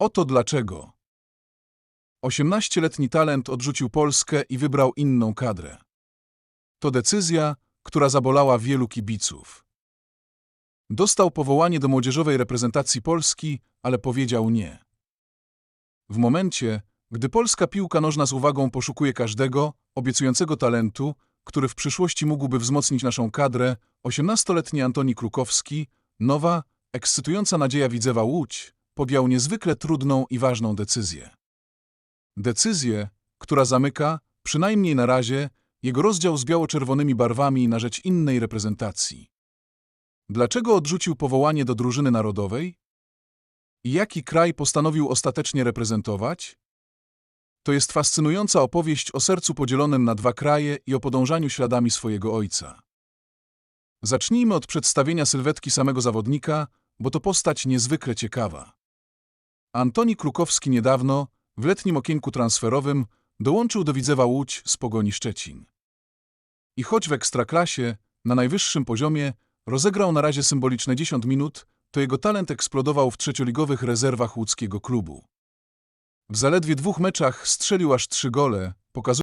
Oto dlaczego. 18-letni talent odrzucił Polskę i wybrał inną kadrę. To decyzja, która zabolała wielu kibiców. Dostał powołanie do młodzieżowej reprezentacji Polski, ale powiedział nie. W momencie, gdy polska piłka nożna z uwagą poszukuje każdego, obiecującego talentu, który w przyszłości mógłby wzmocnić naszą kadrę, 18-letni Antoni Krukowski, nowa, ekscytująca nadzieja Widzewa Łódź, podjął niezwykle trudną i ważną decyzję. Decyzję, która zamyka, przynajmniej na razie, jego rozdział z biało-czerwonymi barwami na rzecz innej reprezentacji. Dlaczego odrzucił powołanie do drużyny narodowej? I jaki kraj postanowił ostatecznie reprezentować? To jest fascynująca opowieść o sercu podzielonym na dwa kraje i o podążaniu śladami swojego ojca. Zacznijmy od przedstawienia sylwetki samego zawodnika, bo to postać niezwykle ciekawa. Antoni Krukowski niedawno, w letnim okienku transferowym, dołączył do Widzewa Łódź z Pogoni Szczecin. I choć w ekstraklasie, na najwyższym poziomie, rozegrał na razie symboliczne 10 minut, to jego talent eksplodował w trzecioligowych rezerwach łódzkiego klubu. W zaledwie dwóch meczach strzelił aż trzy gole, pokazując